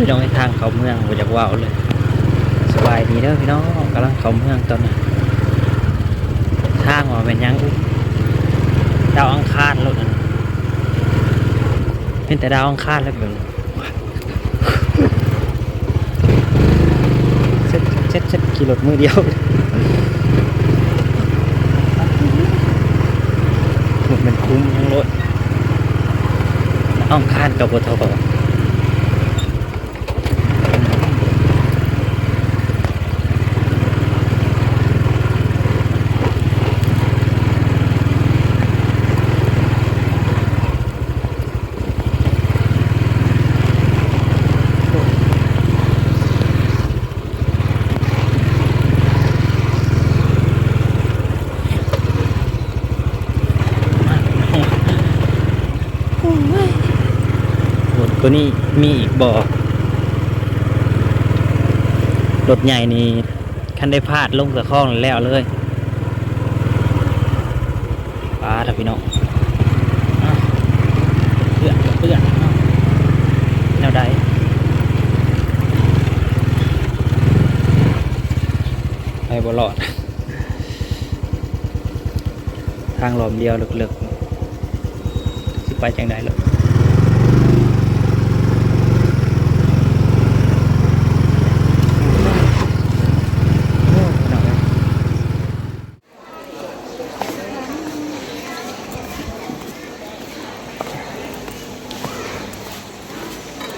พี่น้องในทางเขาเมืองบ่จากว่าวเลย สบายดีเด้อพี่น้องกำลังเขาเมืองตอนนี้ทางว่าเป็นยังดาวอังคารรถนั่นเป็นแต่ดาวอังคารแล้วแบบนี้เซ็ตเซ็ตเซ็ตขี่รถมือเดียวหมดเป็นคุ้มยังรถอังคารกับบทบรถ ตัวนี้มีอีกบ่อรถใหญ่นี่คันได้พลาดลงกับข้องแล้วเลยป้าถ้าพี่น้องเพื่อนเพื่อนแนวใดไปบ่รอด ทางหลอมเดียวลึกๆ สิไปจังใดเลย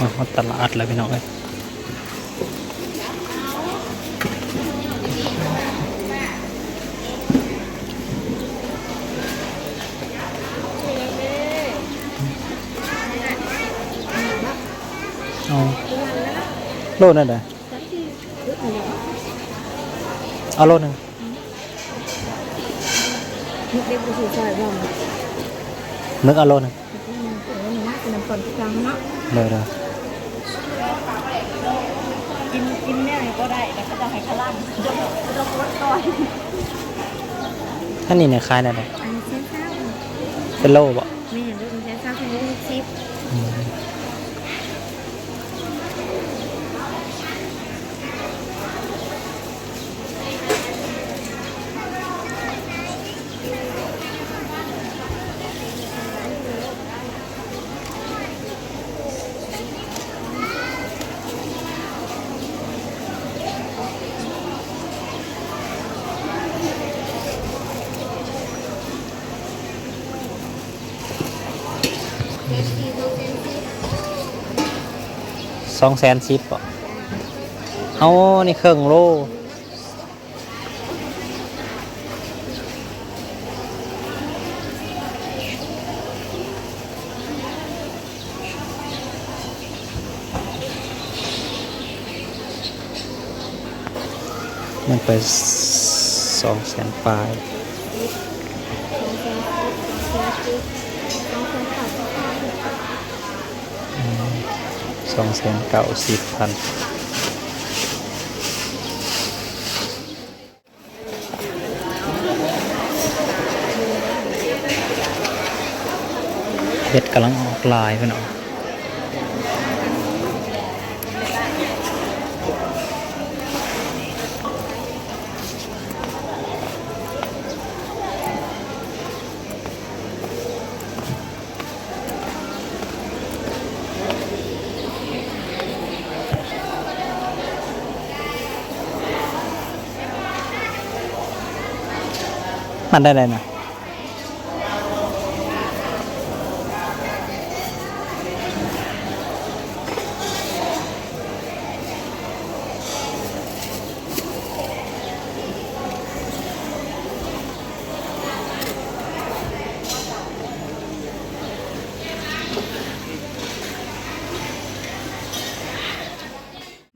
มา ฮอดตลาดแล้วพี่น้องเอ้ยเอาโลนั่นแหละเอาโลหนึงเด็กผู้ชายว่ามันนึกเอาโลหนึงเป็นน้ำเป็นน้ำก่อนทุกครั้งเนาะเลยเลย กินกินแม่ก็ได้แต่ก็จะให้ขลั่นจะโคตรก่อนท่านนี่เนี่ยคลายได้เลยอันนี้เส้นเศร้าเป็นโลบ่ สองแสนสิบเอานี่เครื่องโลมันไปสองแสนปลาย องแสนเก้าสิบพันเห็ดกำลังออกลายพี่น้อง มันได้เลยนะ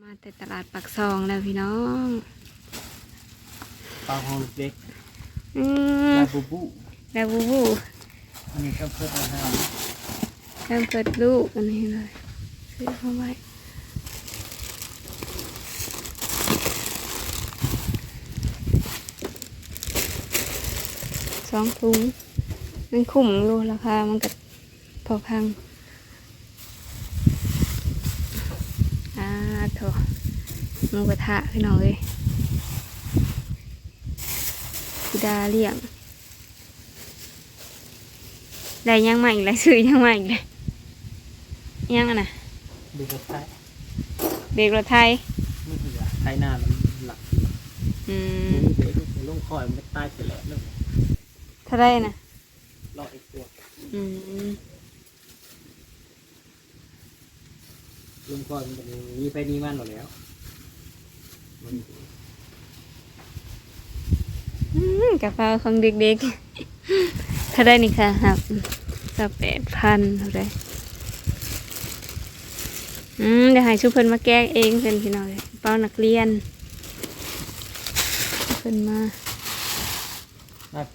มาแต่ตลาดปักซองแล้วพี่น้องปลาโฮลเด็ก อืมปลาบูบูดาบูบูอันนี้ก็เพื่ออาหารแคมเปิดลูกอันนี้เลยซื้อเข้าไว้สองถุงมันคุ้มอยู่ราคามันก็พอพังโถหมูกระทะพี่น้องเอ้ยพิ ดาเลี้ยงได้ยังใหม่อีกแล้วซื้อยังใหม่อีกเลยยังอะนะดูกระต่ายเบรกรถไทยไม่เหลือไทยหน้ามันหลักอืมเบรกลงคอยมันก็ตายไปแล้วเรื่องเท่าไรนะรออีกตัวอืมลงคอยมันจะมีไปนี่มันหมดแล้วมันอืม กระเป๋าของเด็กๆเท่าไรนี่ค่ะครับสักแปดพันเท่าไรอืมเดี๋ยวให้ชุเพิ่นมาแก้เองเป็นพี่น้องเอ้ยกระเป๋านักเรียนเพิ่นมานัก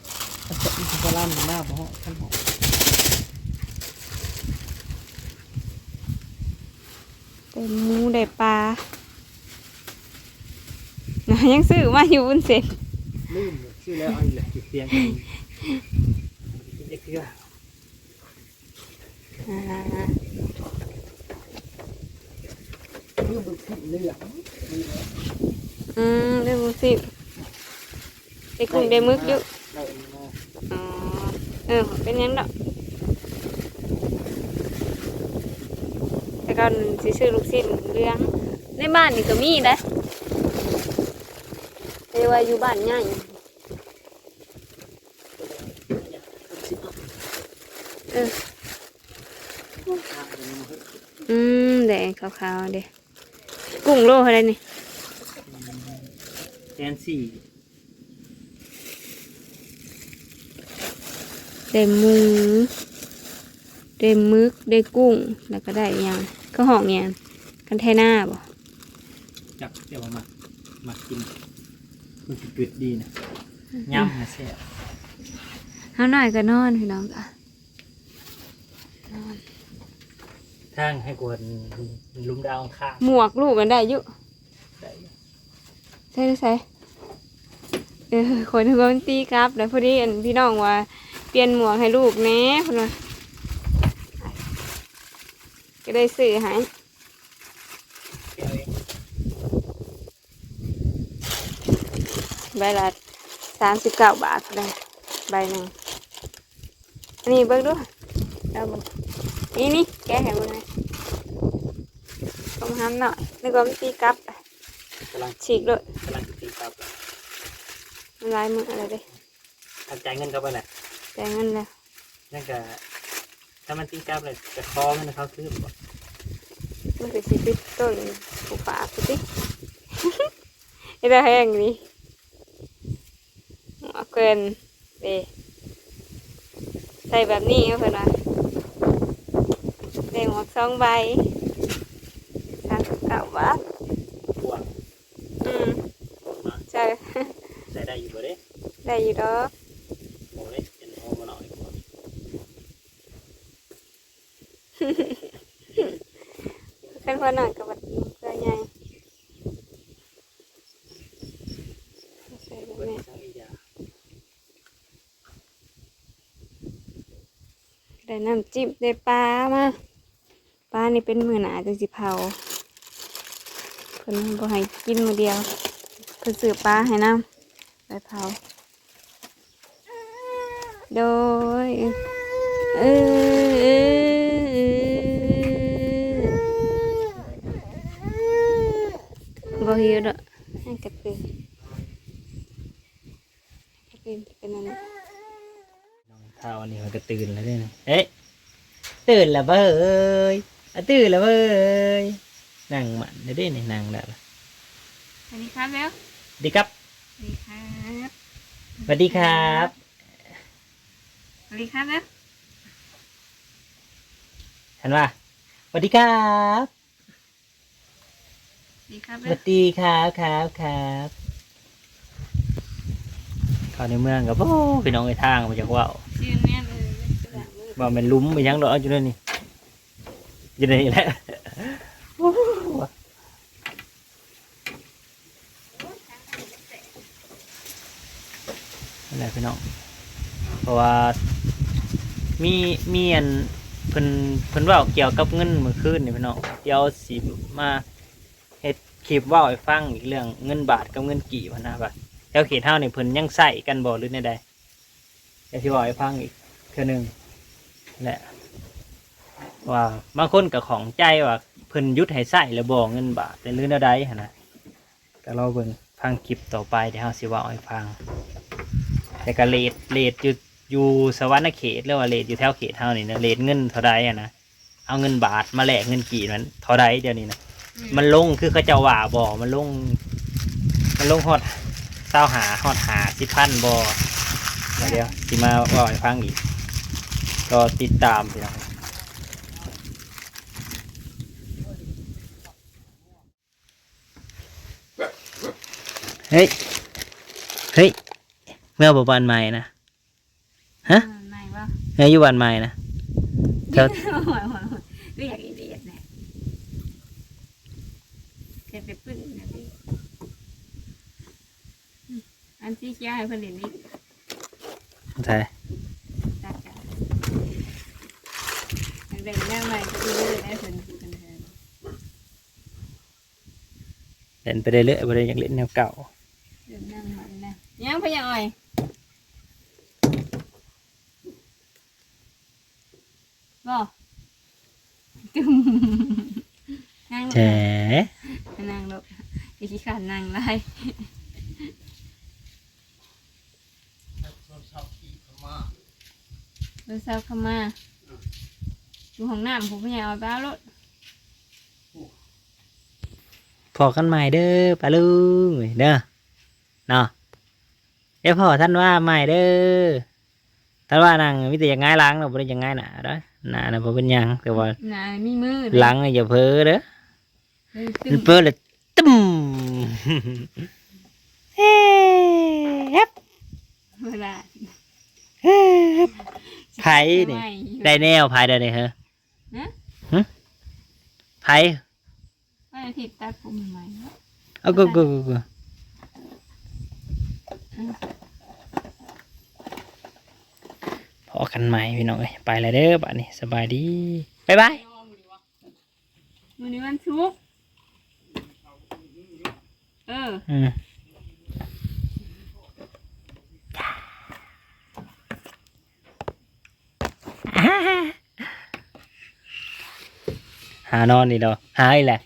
มันจะอีกพลานหน้าเพราะท่านบอกได้หมูได้ปลานะยังซื้อมาอยู่บนเสร็จลืม ชื่อแล้วเอาอีกแล้วจุดเตียงกันเด็กเพื่ออ่าลืมบึกขึ้นเรืออืมได้หมูสิได้กุ้งได้มึกอยู่ได้มาอ๋อเออเป็นยังดอกแต่ก่อนสิซื้อลูกชิ้นเลี้ยงในบ้านนี่ก็มีนะแต่ว่าอยู่บ้านใหญ่ อออืมแดงขาวๆเด้กุ้งโลเท่าไรนี่แทนสี่ได้หมูได้หมึกได้กุ้ง แล้วก็ได้อิหยังก็หอกเนี่ยงกันแท่หน้าบ่จับเดี๋ยวมามากินมันจะเกิดดีนะย่ำนะเสียเฮาหน่อยก็นอนพี่น้องค่ะนอน ทางให้กวนลุมดาวข้างหมวกลูกกันได้อยู่ได้ใช่ใช่เออคนที่ว่ามันตีกลับแล้วพอดีอันพี่น้องว่า เปลี่ยนหมวกให้ลูกแหน่เพิ่นว่าก็ได้ซื้อให้เดี๋ยวเองใบละสามสิบเก้าบาทเลยใบหนึ่งอันนี้เบิ่งดูเอาเบิ่งนี่ นี่แกะให้เบิ่งเลยต้องห้ามหน่อยนึกว่ามันตีกลับกำลังฉีกเลยกำลังตีครับมันลายมืออะไรเด้ทำจ่ายเงินเข้าไปแหละแต่เงินแล้วนั่นก็ถ้ามันตีกลับเลยจะคอมันเขาขึ้นบ่มันก็สิปิดต้นผูกฝาพุติไอ้ตาแห้งนี่เอาเกินเด้ใส่แบบนี้เอาเพิ่นว่า ได้หมวกสองใบสามสิบเก้าบาทปวดอืมใช่ใส่ได้อยู่บ่เด้ได้อยู่ดอกโอ้ยเป็นโอ้มาหน่อยก่อนเป็นคนหน่อยกับบัดนี้เสื้อใหญ่ใส่แบบเบิดนี้ทางอียาได้น้ำจิ้มได้ปลามาปลา นี่เป็นมือหนาจังสิเผาเพิ่นบ่ให้กินมือเดียวเพิ่นซื้อปลาให้น้ำไปเผา โดยเออเออบ่หิวดอกให้กระตือกระตือเป็นอันนั้นน้องเท้าอันนี้มันก็ตื่นแล้วเนี่ยเอ๊ะตื่นแล้วเบ้ย อะตื่นแล้วเบ้ยนั่งมันได้เด้นี่นั่งได้ละสวัสดีครับแล้วสวัสดีครับสวัสดีครับสวัสดีครับสวัสดีครับแล้วเห็นป่ะสวัสดีครับสวัสดีครับสแล้ววัสดีครับครับครับเข้าในเมืองกับโอ้พี่น้องไอ้ทางมาจากว่าว ชื่อเนี่ยเลยกระดาษมือว่ามันลุ้มไปยังดอกอยู่นั่นนี่อ ยู่ในนี่แหละโอ้โหนั่นแหละพี่น้อง เพราะว่า มีมีอันเพิ่นเพิ่นเว่าเกี่ยวกับเงินเมื่อคืนนี่พี่น้องเดี๋ยวสิมาเฮ็ดคลิปเว่าให้ฟังอีกเรื่องเงินบาทกับเงินกี่พันนะบาทแถวเขตเท่านี่เพิ่นยังใส่กันบ่หรือในใดเดี๋ยวที่บอกให้ฟังอีกเทื่อหนึงแหละ ว่าบางคนกับของใจว่าเพิ่นยุดให้ใส่แล้วบ่เงินบาทแต่หรือแนวใดหั่นนะก็เราเบิ่งฟังคลิปต่อไปเดี๋ยวเฮาสิเว่าให้ฟัง แต่ก็เลทเลทอยู่อยู่สวรรณเขตหรือว่าเลทอยู่แถวเขตเท่านี่นะเลทเงินเท่าใดอะนะเอาเงินบาทมาแลกเงินกี่มันเท่าใดเดี๋ยวนี้นะมันลงคือเขาเจะว่าบ่มันลง มันลงฮอดเศร้าหาฮอดหาสิพันบ่เดี๋ยวสิมาเว่าให้ฟังอีก ก็ติดตามพี่น้อง เฮ้ย เฮ้ยเมื่อบ่บานใหม่นะ ฮะไม่ว่าเมื่ออยู่บ้านใหม่นะเจ้าก็อยากอีเดียดเนี่ยเคยไปปึ้งนะพี่อันที่เชียร์ให้ผลิตนี่ใช่ตัดกันเด็กๆแม่ใหม่ก็ดีเลยได้ผลกันเถอะเล่นไปเรื่อยๆบ่ได้อยากเล่นแนวเก่า เดินนั่งมันนะ ยังพยังอ่อยบ่ตึมนั่งลงแฉนั่งลงอีกขันนั่งไล่รถเซาเข้ามาดูห้องน้ำผมพยังอ่อยบ้ารถพอกันใหม่เด้อปลาลุงเด้อเนาะ เอ้ยพอท่านว่าใหม่เด้อท่านว่านั่งมิแต่อยังง่ายล้างเราบ่ได้อยังง่ายหนาเด้อหนาน่ะบ่เป็นหยังแต่ว่าหนามีมือล้างน่ะอย่าเพ้อเด้อตึมเพ้อเลยตึ้มเฮ้ยเวลาไผนี่ได้แนวไผได้นี่เหรอนะหึไผไม่ผิดตัดผมใหม่เนาะเอากูกูกูกูพ อกันใหม่พี่น้องเอ้ยไปแล้วเด้อบัดนี้สบายดีบ๊ายบายวันนี้วันชุกร์เอออืมหานอนดีดอกหาอีกแหละ